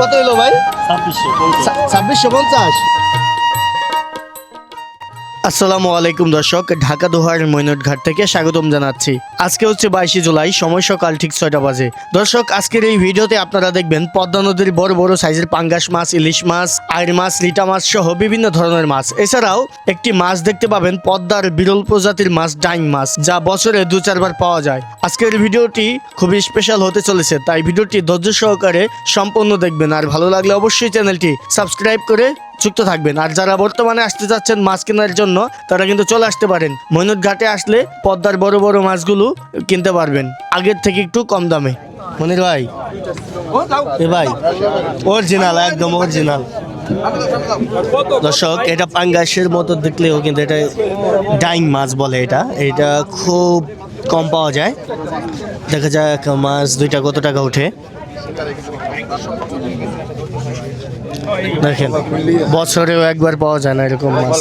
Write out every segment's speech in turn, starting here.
কত হলো ভাই? ছাব্বিশশো পঞ্চাশ। আসসালামু আলাইকুম দর্শক ঢাকা দোহার মৈনট ঘাট থেকে স্বাগতম জানাচ্ছি। আজকে হচ্ছে বাইশে জুলাই সময় সকাল ঠিক ছয়টা বাজে। দর্শক আজকের এই ভিডিওতে আপনারা দেখবেন পদ্মা নদীর বড় বড় সাইজের পাঙ্গাস মাছ ইলিশ মাছ আইর মাছ লিটা মাছ সহ বিভিন্ন ধরনের মাছ। এছাড়াও একটি মাছ দেখতে পাবেন পদ্মার বিরল প্রজাতির মাছ ডাইং মাছ যা বছরে দু চারবার পাওয়া যায়। আজকের ভিডিওটি খুবই স্পেশাল হতে চলেছে তাই ভিডিওটি ধৈর্য সহকারে সম্পূর্ণ দেখবেন। আর ভালো লাগলে অবশ্যই চ্যানেলটি সাবস্ক্রাইব করে যুক্ত থাকবেন। আর যারা বর্তমানে আসতে যাচ্ছেন মাছ কেনার জন্য তারা কিন্তু চলে আসতে পারেন। মৈনট ঘাটে আসলে পদ্মার বড় বড় মাছগুলো কিনতে পারবেন আগের থেকে একটু কম দামে। মনির ভাই এ ভাই অরিজিনাল একদম অরিজিনাল দর্শক এটা পাঙ্গাসের মতো দেখলেও কিন্তু এটা ডাইং মাছ বলে এটা। এটা খুব কম পাওয়া যায়। দেখা যাক মাছ দুইটা কত টাকা ওঠে। দেখেন বছরেও একবার পাওয়া যায় না এরকম মাছ।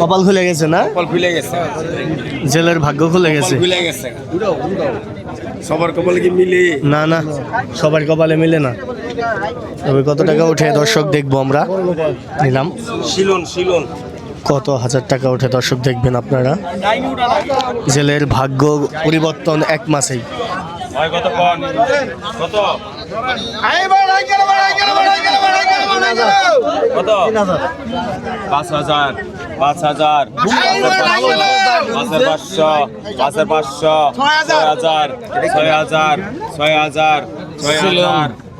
কপাল খুলে গেছে। না? খুলে গেছে। জেলের ভাগ্য খুলে গেছে। খুলে গেছে। সবার কপালে কি মিলে? না না সবার কপালে মিলে না। তবে কত টাকা উঠে দর্শক দেখব আমরা? নিলাম। শিলন শিলন। কত হাজার টাকা উঠে দর্শক দেখবেন আপনারা? জেলের ভাগ্য পরিবর্তন এক মাসেই। হয় কত কন কত? কত? পাঁচ হাজার পাঁচ হাজার। পাঁচের পাঁচশো পাঁচের পাঁচশো ছয় হাজার ছয় হাজার ছয় হাজার ছয় হাজার।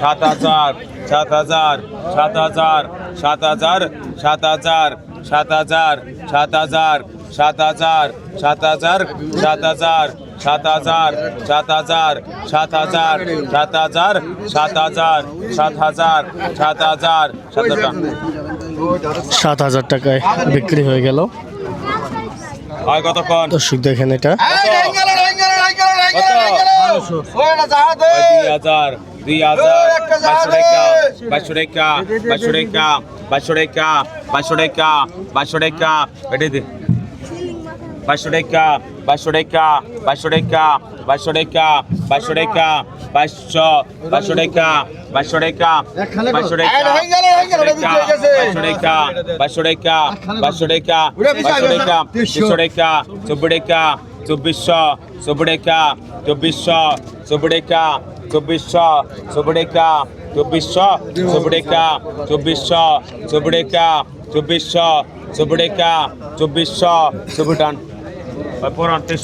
সাত হাজার সাত হাজার সাত হাজার সাত হাজার সাত হাজার সাত হাজার সাত হাজার সাত হাজার সাত হাজার সাত হাজার সাত হাজার সাত হাজার সাত হাজার সাত হাজার সাত হাজার সাত হাজার সাত হাজার সাত হাজার টাকায় বিক্রি হয়ে গেল হয় কতক্ষণ দর্শক দেখেন এটা দুই হাজার দুই হাজার বাইশশো টাকা বাইশশো টাকা বাইশশো টাকা বাইশশো টাকা বাইশশো টাকা বাইশশো টাকা এটি দে বাইশশো টাকা বাইশশো টাকা বাইশশো টাকা বাইশশো টাকা বাইশশো টাকা বাইশশো বাইশশো টাকা বাইশশো টাকা বাইশশো টাকা বাইশশো টাকা বাইশশো টাকা বাইশশো টাকা বাইশশো টাকা তিনশো টাকা চব্বিশ টাকা চব্বিশশো চব্বিশ টাকা চব্বিশশো চব্বিশ টাকা চব্বিশশো চবড়েকা চব্বিশশো চবড়েকা চব্বিশশো চবড়েকা চব্বিশশো চবড়েকা চব্বিশশো চবুটান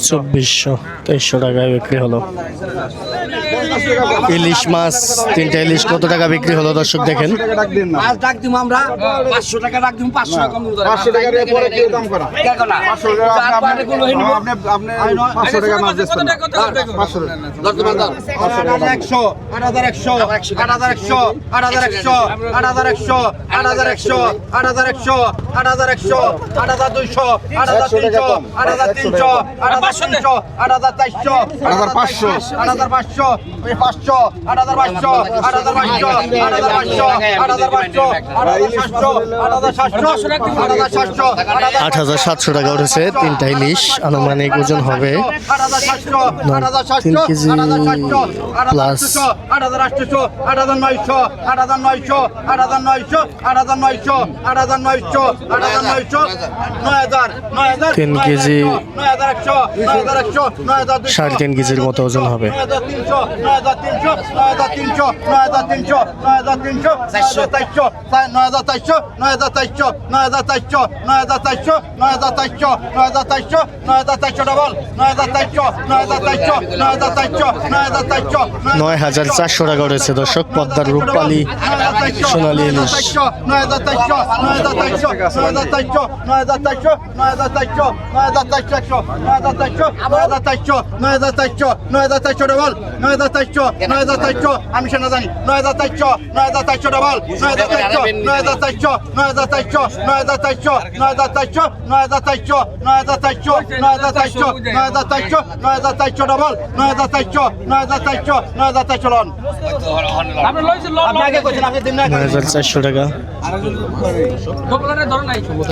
চব্বিশশো, তেইশশো টাকায় বিক্রি হলো। ইলিশ মাছ তিনটা ইলিশ কত টাকা বিক্রি হলো দর্শক দেখেন মাছ ডাক দিব আমরা পাঁচশো টাকা ডাক দিব পাঁচশো টাকা পাঁচশো টাকার পরে কি দাম করা পাঁচশো টাকা আপনি- পাটে গুলো হয়ে নিব। আপনি আপনি পাঁচশো টাকা মাছ দিচ্ছেন পাঁচশো টাকা বর্তমান দাম আট হাজার একশো আট হাজার একশো আট হাজার একশো আট হাজার একশো আট হাজার একশো আট হাজার একশো আট হাজার একশো আট হাজার একশো আট হাজার দুইশো আট হাজার তিনশো আট হাজার তিনশো আট হাজার তিনশো আট হাজার চারশো আট হাজার পাঁচশো আট হাজার পাঁচশো ওই পাঁচশো আট হাজার পাঁচশো আট হাজার পাঁচশো আট হাজার পাঁচশো আট হাজার পাঁচশো আট হাজার সাতশো টাকা উঠেছে তিনটা ইলিশ আনুমানিক ওজন হবে তিন কেজি প্লাস। আট হাজার আটশো আট হাজার নয়শো আট হাজার নয়শো আট হাজার নয়শো আট হাজার নয়শো আট হাজার নয়শো আট হাজার নয়শো নয় হাজার নয় হাজার তিন কেজি। সাড়ে তিন কেজির মতো ওজন হবে নয় হাজার তিনশো নয় হাজার তিনশো নয় হাজার তিনশো নয় হাজার তিনশো নয় হাজার চারশো নয় হাজার চারশো নয় হাজার চারশো নয় হাজার চারশো নয় হাজার চারশো নয় হাজার চারশো নয় হাজার চারশো ডবল নয় হাজার চারশো নয় হাজার চারশো নয় হাজার চারশো নয় হাজার চারশো নয় হাজার চারশো টাকা উঠেছে দর্শক পদ্মার রূপপালি সোনালী ইলিশ। নয় হাজার চারশো নয় হাজার চারশো নয় হাজার চারশো নয় হাজার চারশো নয় হাজার চারশো নয় হাজার চারশো নয় হাজার চারশো নয় হাজার চারশো নয় হাজার চারশো নয় হাজার চারশো ডবল নয় হাজার চারশো নয় হাজার চারশো আমি সেনা জানি নয় হাজার চারশো নয় হাজার চারশো ডবল নয় হাজার চারশো নয় হাজার চারশো নয় হাজার চারশো নয় হাজার চারশো নয় হাজার চারশো নয় হাজার চারশো নয় হাজার চারশো নয় হাজার চারশো নয় হাজার চারশো নয় হাজার চারশো ডবল নয় হাজার চারশো নয় হাজার চারশো নয় হাজার চারশো লন আপনি আগে করছেন আপনি দিন না চারশো টাকা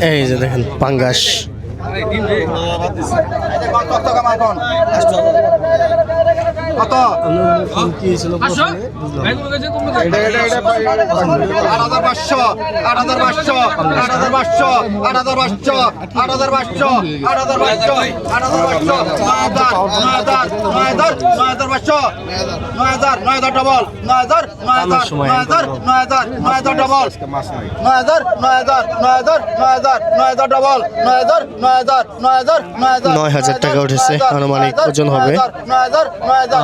এই যে দেখেন পাঙ্গাস কত টাকা মাখন কত আট হাজার পাঁচশো আট হাজার পাঁচশো আট হাজার পাঁচশো আট হাজার পাঁচশো আট হাজার পাঁচশো আট হাজার পাঁচশো আট হাজার পাঁচশো নয় হাজার নয় হাজার নয় হাজার নয় হাজার পাঁচশো নয় হাজার নয় হাজার ডবল নয় হাজার নয় হাজার নয় হাজার নয় হাজার নয় হাজার ডবল নয় হাজার নয় হাজার নয় হাজার নয় হাজার নয় হাজার ডবল নয় হাজার নয় হাজার নয় হাজার নয় হাজার নয় হাজার টাকা উঠেছে, আনুমানিক ওজন হবে। নয় হাজার নয় হাজার আহ,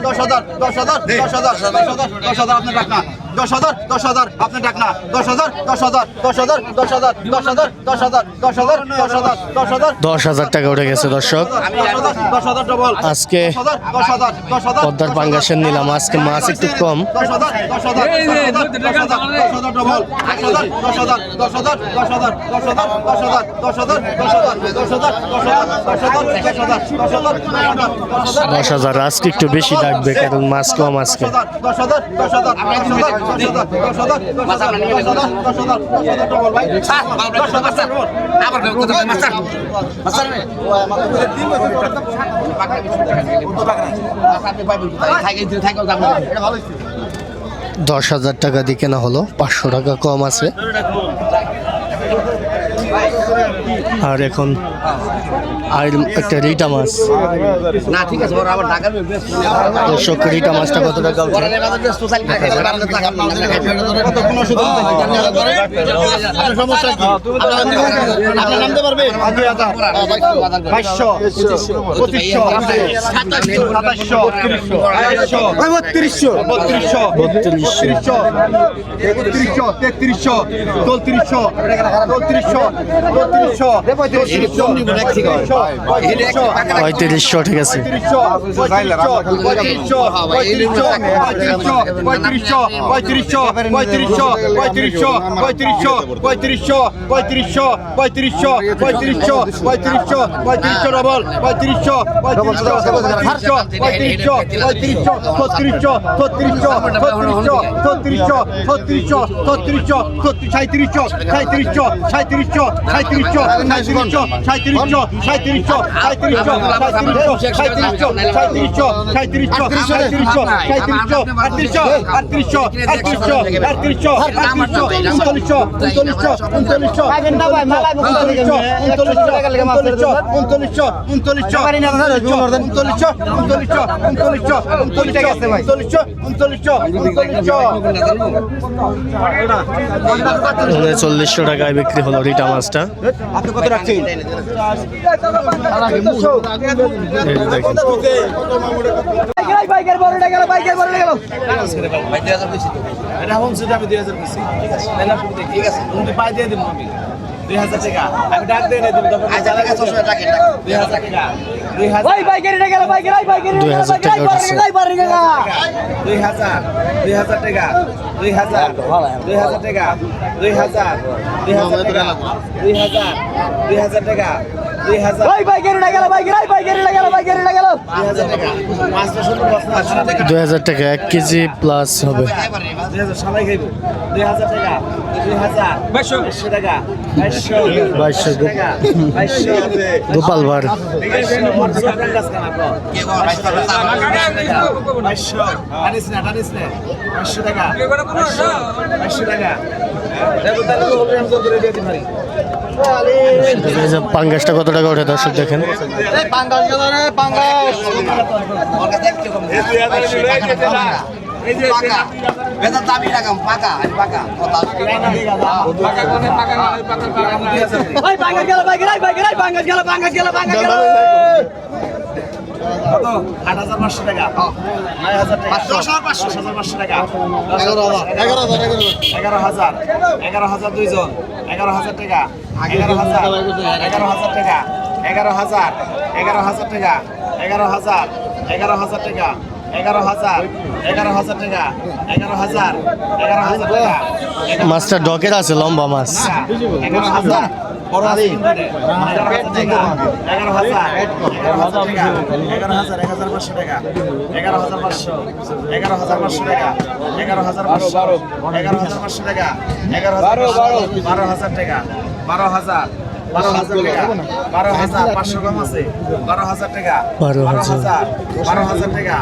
দশ হাজার দশ হাজার দশ হাজার দশ হাজার আপনার না দশ হাজার দশ হাজার আপনার ডাক না দশ হাজার দশ হাজার দশ হাজার দশ হাজার দশ হাজার দশ হাজার দশ হাজার দশ হাজার দশ হাজার দশ হাজার টাকা উঠে গেছে দর্শক আজকে দশ হাজার দশ হাজার দশ হাজার পদ্মার পাঙ্গাসের নিলাম আজকে মাছ একটু কম হাজার দশ হাজার আজকে একটু বেশি লাগবে কারণ মাছ কম আজকে দশ হাজার দশ হাজার দশ হাজার টাকা দিকে না হলো পাঁচশো টাকা কম আছে। আর এখন আর একটা রিটা মাছ না ঠিক আছে আবার দর্শক রিটা মাছটা কত টাকা বত্রিশশো বত্রিশশো বত্রিশশো একত্রিশশো তেত্রিশশো চৌত্রিশশো চৌত্রিশশো চৌত্রিশশো পঁয়ত্রিশশো পঁয়ত্রিশশো পঁয়ত্রিশশো ঠিক আছে পঁয়ত্রিশশো পঁয়ত্রিশশো পঁয়ত্রিশশো পঁয়ত্রিশশো পঁয়ত্রিশশো পঁয়ত্রিশশো পঁয়ত্রিশশো পঁয়ত্রিশশো পঁয়ত্রিশশো পঁয়ত্রিশশো ডবল পঁয়ত্রিশশো পঁয়ত্রিশশো পঁয়ত্রিশশো পঁয়ত্রিশশো পঁয়ত্রিশশো ছত্রিশশো ছত্রিশশো ছত্রিশশো ছত্রিশশো ছত্রিশশো ছত্রিশশো সাঁত্রিশশো সাঁত্রিশশো সাঁত্রিশশো সাঁত্রিশশো সাঁত্রিশশো সাঁত্রিশশো সাঁত্রিশশো সাঁত্রিশশো সাঁত্রিশশো সাঁত্রিশশো সাঁত্রিশশো সাঁত্রিশশো সাঁত্রিশশো সাঁত্রিশশো আটত্রিশশো আটত্রিশশো আটত্রিশশো আটত্রিশশো উনচল্লিশশো উনচল্লিশশো উনচল্লিশশো উনচল্লিশশো উনচল্লিশশো উনচল্লিশশো উনচল্লিশশো উনচল্লিশশো উনচল্লিশশো উনচল্লিশশো উনচল্লিশশো উনচল্লিশশো উনচল্লিশশো উনচল্লিশশো টাকায় বিক্রি হলো রিটা মাছটা আপনি কত রাখছেন বাইকের বড় গেল বাইকের বড় গেল ভাই দুই হাজার বেশি এটা হোম সেটা আমি দুই হাজার বেশি ঠিক আছে ঠিক আছে তুমি পাই দিয়ে দেবো আমি দুই হাজার টাকা দুই হাজার টাকা এক কেজি প্লাস হবে গোপাল ভার টাকা টাকা পাঙ্গাসটা কত টাকা ওঠে দর্শক দেখেন? পাঙ্গাস গেল পাঙ্গাস গেল পাঙ্গাস গেল পাঙ্গাস গেল। কত? আট হাজার পাঁচশো টাকা। নয় হাজার টাকা। দশ হাজার পাঁচশো। হাজার পাঁচশো টাকা। এগারো হাজার এগারো হাজার এগারো হাজার। দুইজন। এগারো হাজার টাকা। এগারো হাজার। এগারো হাজার টাকা। এগারো হাজার। এগারো হাজার টাকা। এগারো হাজার এগারো হাজার টাকা। এগারো হাজার এগারো হাজার টাকা এগারো হাজার এগারো হাজার টাকা। মাছটা ডকের আছে লম্বা মাছ। এগারো হাজার বড় আছে এগারো হাজার এগারো হাজার টাকা এগারো হাজার এক হাজার পাঁচশো টাকা এগারো হাজার পাঁচশো এগারো হাজার পাঁচশো টাকা এগারো হাজার পাঁচশো এগারো হাজার পাঁচশো টাকা এগারো হাজার বারো হাজার টাকা বারো হাজার বারো হাজার টাকা। বারো হাজার পাঁচশো কম আছে। বারো হাজার টাকা। বারো। হাজার। বারো হাজার টাকা।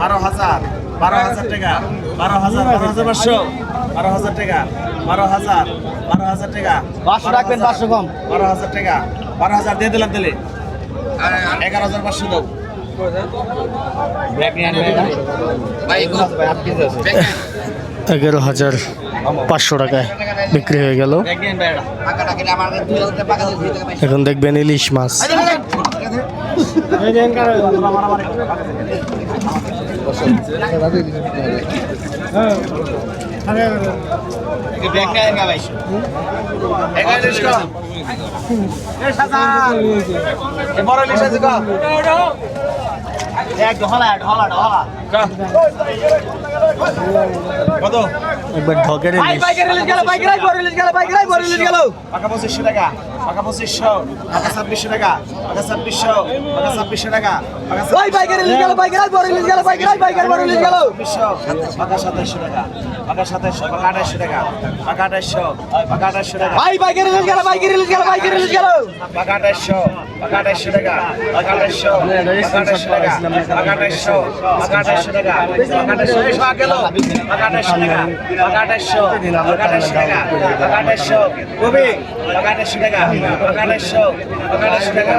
বারো হাজার বারো হাজার টাকা। বারো হাজার বারো হাজার পাঁচশো। বারো হাজার টাকা। বারো হাজার বারো হাজার টাকা। পাঁচশো রাখবেন পাঁচশো কম। বারো হাজার টাকা। বারো হাজার দিয়ে দিলাম তাহলে। এগারো হাজার পাঁচশো দাও। এগারো হাজার। পাঁচশো টাকায় বিক্রি হয়ে গেল। এখন দেখবেন ইলিশ মাছ। বড় ইলিশ আছে একবার ঢকের পাকা পঁচিশশো টাকা পাকা পঁচিশশো পাকা ছাব্বিশশো টাকা পাকা ছাব্বিশশো পাকা ছাব্বিশশো টাকা পাকা ছাব্বিশশো পাকা সাতাইশশো টাকা। পাকা পাকা টাকা পাকা পাকা টাকা ভাই রিলিজ গেল রিলিজ গেল রিলিজ গেল পাকা পাকা টাকা পাকা পাকা টাকা পাকা পাকা টাকা পাকা গেল পাকা টাকা পাকা পাকা টাকা পাকা কবি পাকা টাকা পাকা পাকা টাকা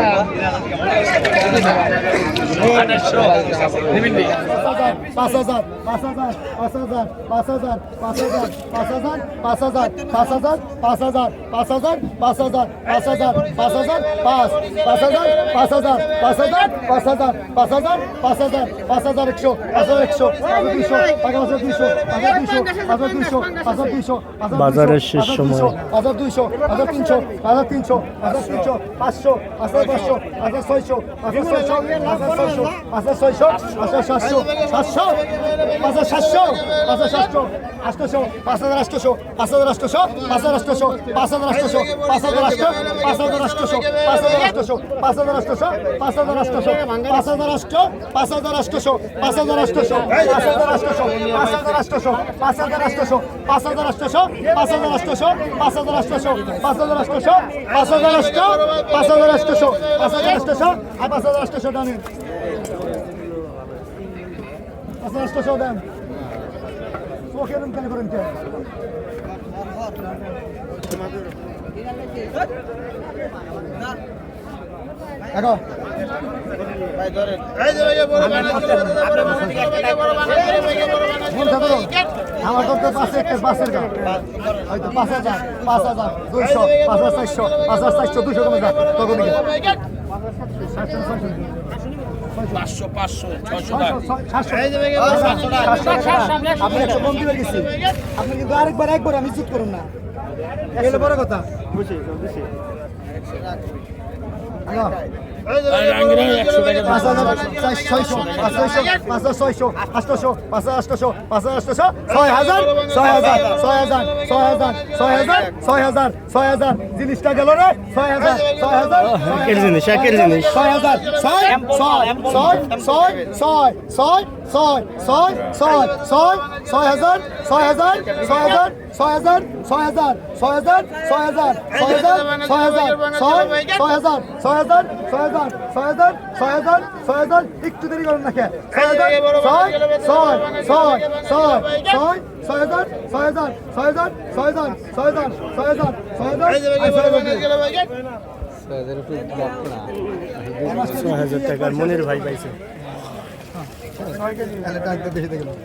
পাঁচ হাজার পাঁচ হাজার পাঁচ হাজার পাঁচ হাজার পাঁচ হাজার পাঁচ হাজার পাঁচ হাজার পাঁচ হাজার পাঁচ হাজার পাঁচ হাজার পাঁচ হাজার পাঁচ হাজার পাঁচ হাজার পাঁচ পাঁচ হাজার পাঁচ হাজার পাঁচ হাজার পাঁচ হাজার পাঁচ হাজার পাঁচ হাজার পাঁচ হাজার একশো পাঁচ হাজার একশো পাঁচ হাজার দুইশো পাঁচ হাজার দুইশো পাঁচ হাজার দুইশো পাঁচ হাজার দুইশো পাঁচ হাজার দুইশো সময়। হাজার দুইশো হাজার তিনশো হাজার তিনশো পাঁচ হাজার তিনশো পাঁচশো পাঁচ হাজার পাঁচশো হাজার ছয়শো হাজার ছয়শো হাজার ছয়শো হাজার ছয়শো হাজার সাতশো সাতশো হাজার সাতশো হাজার সাতশো আটশোশো পাঁচ হাজার আটশোশো পাঁচ হাজার আটশোশো পাঁচ হাজার আটশোশো পাঁচ হাজার আটশোশো পাঁচ হাজার আটশো পাঁচ হাজার আটশোশো পাঁচ হাজার আটশোশো পাঁচ হাজার আটশোশো পাঁচ হাজার আটশোশো পাঁচ হাজার আটশো পাঁচ হাজার আটশোশো পাঁচ হাজার আটশোশো পাঁচ হাজার আটশোশো পাঁচ হাজার আটশোশো পাঁচ হাজার আটশোশো পাঁচ হাজার আটশোশো পাঁচ হাজার আটশোশো পাঁচ হাজার আটশোশো পাঁচ হাজার আটশোশো পাঁচ হাজার আটশো পাঁচ হাজার আটশোশো পাঁচ হাজার আটশোশো আর পাঁচ হাজার আটশোশো টানেন পাঁচ হাজার আটশোশো দেন থাকো তো। আমার তো পাশে একটা বাসের হয়তো পাঁচ হাজার পাঁচ হাজার, দুইশো, পাঁচ হাজার চারশো, পাঁচ হাজার চারশো দুশো কমে যা, তখন পাঁচশো পাঁচশো ছয়শো আপনি একশো কম দিবে গেছি। আপনি কিন্তু আরেকবার একবার আমি চুপ করুন না। এগুলো বড় কথা। বুঝছি বুঝছি। জিনিসটা গেল রে ছয় হাজার ছয় হাজার জিনিস একের জিনিস ছয় হাজার ছয় ছয় ছয় ছয় ছয় ছয় ছয় ছয় ছয় ছয় হাজার ছয় হাজার ছয় হাজার ছয় হাজার ছয় হাজার ছয় হাজার ছয় হাজার ছয় হাজার ছয় হাজার ছয় ছয় হাজার ছয় হাজার ছয় হাজার ছয় হাজার ছয় হাজার ছয় হাজার একটু দেরি করুন না কে ছয় হাজার ছয় ছয় ছয় ছয় ছয় ছয় হাজার ছয় হাজার ছয় হাজার ছয় হাজার ছয় হাজার ছয় হাজার ছয় হাজার ছয় হাজার ছয় হাজার টাকার মনির ভাই পাইছে তাহলে টাকা বেশি দেখে নাও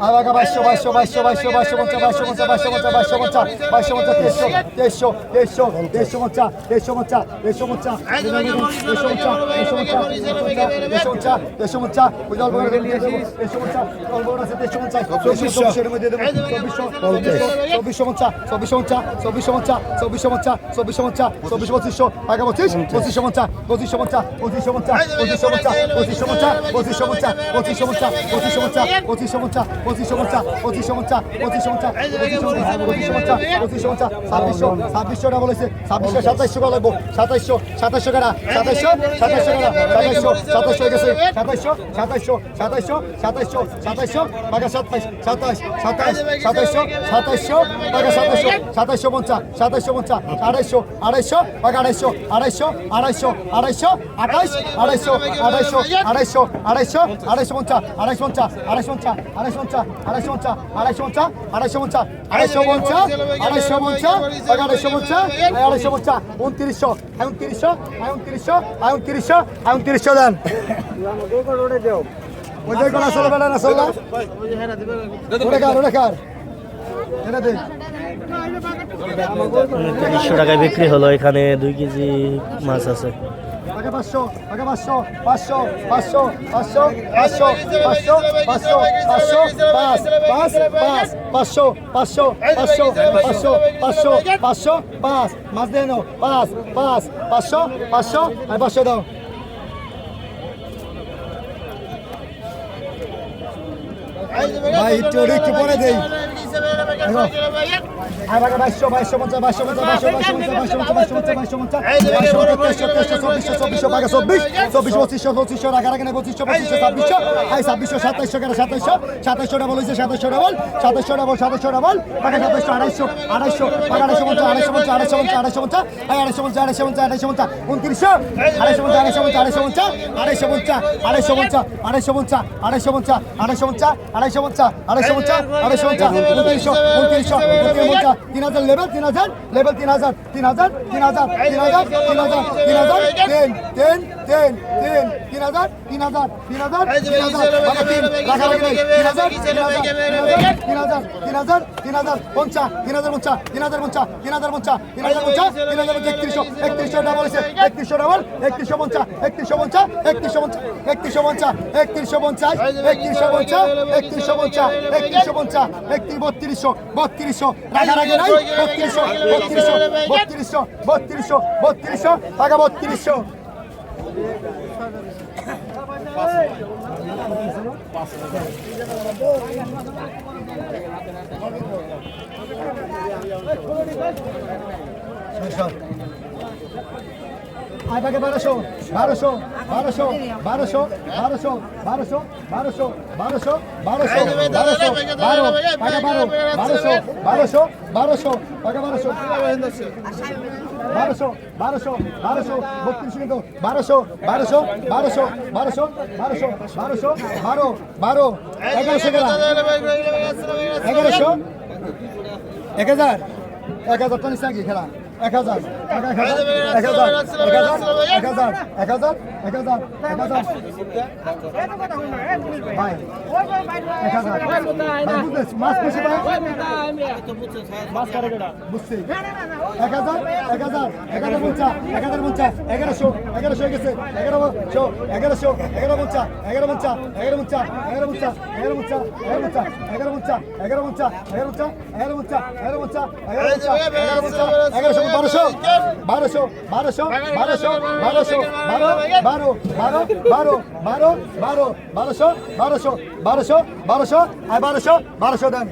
আবাকা বাইশশো বাইশশো বাইশশো বাইশশো বাইশশো পঞ্চা বাইশশো পঞ্চা বাইশশো পঞ্চা বাইশশো পঞ্চা বাইশশো পঞ্চা তেইশশো তেইশশো তেইশশো তেইশশো পঞ্চা তেইশশো পঞ্চা তেইশশো পঞ্চা তেইশশো পঞ্চা তেইশশো পঞ্চা তেইশশো পঞ্চা তেইশশো পঞ্চা উজ্জ্বল বড় তেইশশো পঞ্চা বড় আছে তেইশশো পঞ্চা চব্বিশশো চব্বিশের মধ্যে দেবো চব্বিশশো চব্বিশশো পঞ্চা চব্বিশশো পঞ্চা চব্বিশশো পঞ্চা চব্বিশশো পঞ্চা চব্বিশশো পঞ্চা চব্বিশ পঁচিশশো আগা পঁচিশ পঁচিশশো পঞ্চা পঁচিশশো পঞ্চা পঁচিশশো পঞ্চা পঁচিশশো পঞ্চা পঁচিশশো পঞ্চা পঁচিশশো পঞ্চা পঁচিশশো পঞ্চা পঁচিশশো পঞ্চা পঁচিশশো পঞ্চা পঁচিশশো পঞ্চা পঁচিশশো পঞ্চা পঁচিশশো পঞ্চা পঁচিশশো পঞ্চা পঁচিশশো পঞ্চা ছাব্বিশশো ছাব্বিশশো টাকা বলেছে ছাব্বিশশো সাতাইশশো টাকা সাতাইশশো সাতাইশশো টাকা, সাতাইশশো সাতাইশশো টাকা, সাতাইশশো সাতাইশশো হয়ে সাতাইশশো সাতাইশশো সাতাইশশো সাতাইশশো সাতাইশশো টাকা সাতাইশ সাতাইশ সাতাইশ, সাতাইশশো সাতাইশশো টাকা সাতাইশশো সাতাইশশো পঞ্চা সাতাইশশো পঞ্চা আড়াইশো আড়াইশো টাকা আড়াইশো আড়াইশো আড়াইশো আড়াইশো আঠাইশ আড়াইশো আড়াইশো আড়াইশো আড়াইশো আড়াইশো পঞ্চা আড়াইশো পঞ্চা আড়াইশো পঞ্চা আড়াইশো পঞ্চা আড়াইশো পঞ্চা আড়াইশো পঞ্চা আড়াইশো পঞ্চা আড়াইশো পঞ্চা আড়াইশো পঞ্চা আড়াইশো পঞ্চা আড়াইশো পঞ্চা উনত্রিশশো দেন ওই আসলে না ওটা কার ওটা কার এটা দে তিরিশশো টাকায় বিক্রি হলো এখানে দুই কেজি মাছ আছে পাঁচশো আগে পাঁচশো পাঁচশো পাঁচশো পাঁচশো পাঁচশো পাঁচশো পাঁচশো পাঁচশো পাঁচ পাঁচ পাঁচ পাঁচশো পাঁচশো পাঁচশো পাঁচশো পাঁচশো পাঁচশো পাঁচ মাছ দিয়ে নাও পাঁচ পাঁচ পাঁচশো পাঁচশো আর পাঁচশো দাও ভাই একটু পরে দেই বাইশশো বাইশশো পঞ্চাশ বাইশশো পঞ্চাশ বাইশশো বাইশশো পঞ্চাশ বাইশশো পঞ্চাশ বাইশশো পঞ্চাশ চব্বিশশো চব্বিশশো বাঘা চব্বিশ চব্বিশ পঁচিশশো পঁচিশশো রাখা রাখা পঁচিশশো পঁচিশশো ছাব্বিশশো এই ছাব্বিশশো সাতাইশশো কেন সাতাইশশো সাতাইশশো ডাবল হয়েছে সাতাইশশো ডাবল সাতাইশশো ডাবল সাতাইশশো ডাবল বাঘা সাতাইশশো আড়াইশো আড়াইশো বাঘা আড়াইশো পঞ্চাশ আড়াইশো পঞ্চাশ আড়াইশো পঞ্চাশ আড়াইশো পঞ্চাশ এই আড়াইশো পঞ্চাশ আড়াইশো পঞ্চাশ আড়াইশো পঞ্চাশ উনত্রিশশো আড়াইশো পঞ্চাশ আড়াইশো পঞ্চাশ আড়াইশো পঞ্চাশ আড়াইশো পঞ্চাশ আড়াইশো পঞ্চাশ আড়াইশো পঞ্চাশ আড়াইশো পঞ্চাশ আড়াইশো পঞ্চাশ আড়াইশো পঞ্চাশ আড়াইশো পঞ্চাশ আড়াইশো পঞ্চাশ উনত্রিশশো উনত্রিশশো উনত্রিশ পঞ্চাশ তিন হাজার তিন হাজার তিন হাজার তিন হাজার তিন হাজার তিন হাজার তিন হাজার তিন হাজার তিন তিন হাজার তিন হাজার তিন হাজার তিন হাজার তিন হাজার তিন হাজার তিন হাজার তিন হাজার তিন হাজার পঞ্চা তিন হাজার পঞ্চা তিন হাজার পঞ্চা তিন হাজার পঞ্চা তিন হাজার তিন হাজার একত্রিশশো একত্রিশশো পঞ্চাশ একত্রিশ বত্রিশশো বত্রিশশো রাখে নাই? বত্রিশশো বত্রিশশো বত্রিশশো বত্রিশশো বত্রিশশো টাকা বত্রিশশো। আয় বাগে বারোশো বারোশো বারোশো বারোশো বারোশো বারোশো বারোশো বারোশো বারোশো বারোশো বারো টাকা বারো বারোশো বারোশো বারোশো টাকা বারোশো বারোশো বারোশো বারোশো বত্রিশ কিন্তু বারোশো বারোশো বারোশো বারোশো বারোশো বারোশো বারো বারো এগারোশো এগারোশো এক হাজার এক হাজার তো নাকি খেলা এক হাজার এক হাজার এক হাজার এক হাজার এক হাজার এক হাজার এক হাজার ভাই এক হাজার মাছ বেশি ভাই মাছ বুঝছি এক হাজার এক হাজার এক হাজার পঞ্চা এক হাজার পঞ্চা এগারোশো হয়ে গেছে এগারোশো এগারোশো এগারো পঞ্চা এগারো পঞ্চা এগারো পঞ্চা এগারো পঞ্চা এগারো পঞ্চা এগারো পঞ্চা এগারো পঞ্চা এগারো পঞ্চা এগারো পঞ্চা এগারো পঞ্চা এগারো পঞ্চা এগারো পঞ্চা এগারো পঞ্চা এগারোশো বারোশো বারোশো বারোশো বারোশো বারোশো, বারো বারো বারো বারো বারো বারো, বারোশো বারোশো বারোশো বারোশো, আর বারোশো বারোশো দেন।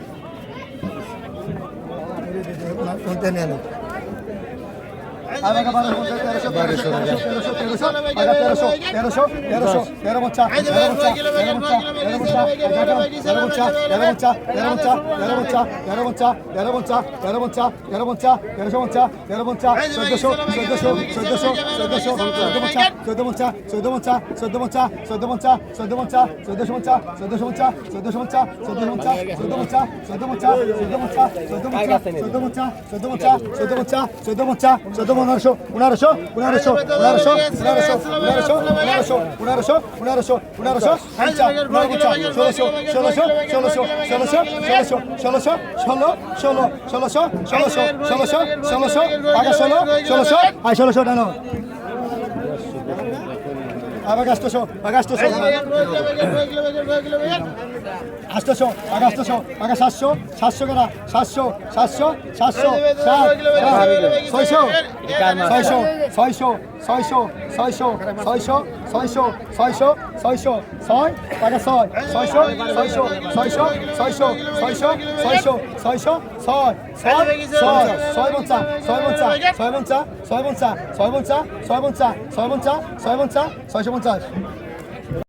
চোদ্দ মোচা চোদ্দ মোচা চোদ্দ মোচা চোদ্দ মোচা চোদ্দ মোচা চোদ্দ মোচা পনেরোশো পনেরোশো পনেরোশো পনেরোশো পনেরোশো পনেরোশো পনেরোশো পনেরোশো পনেরোশো ষোলোশো ষোলোশো ষোলোশো ষোলোশো ষোলোশো ষোলোশো ষোলো ষোলো ষোলোশো ষোলোশো ষোলোশো ষোলোশো আগা ষোলো ষোলোশো আয় ষোলোশো ডান আবার আষ্টশো আগা আষ্টশো আষ্টশো আগা আষ্টশো আগা সাতশো সাতশো কেনা সাতশো সাতশো সাতশো সাত ছয়শো ছয়শো ছয়শো ছয়শো ছয়শো ছয়শো ছয়শো ছয়শো ছয়শো ছয় আগা ছয় ছয়শো ছয়শো ছয়শো ছয়শো ছয়শো ছয়শো ছয়শো ছয় ছয় ছয় ছয় পঞ্চা ছয় পঞ্চা ছয় পঞ্চা ছয় পঞ্চা ছয় পঞ্চা ছয় পঞ্চা ছয় পঞ্চা ছয় পঞ্চা ছয়শো পঞ্চাশ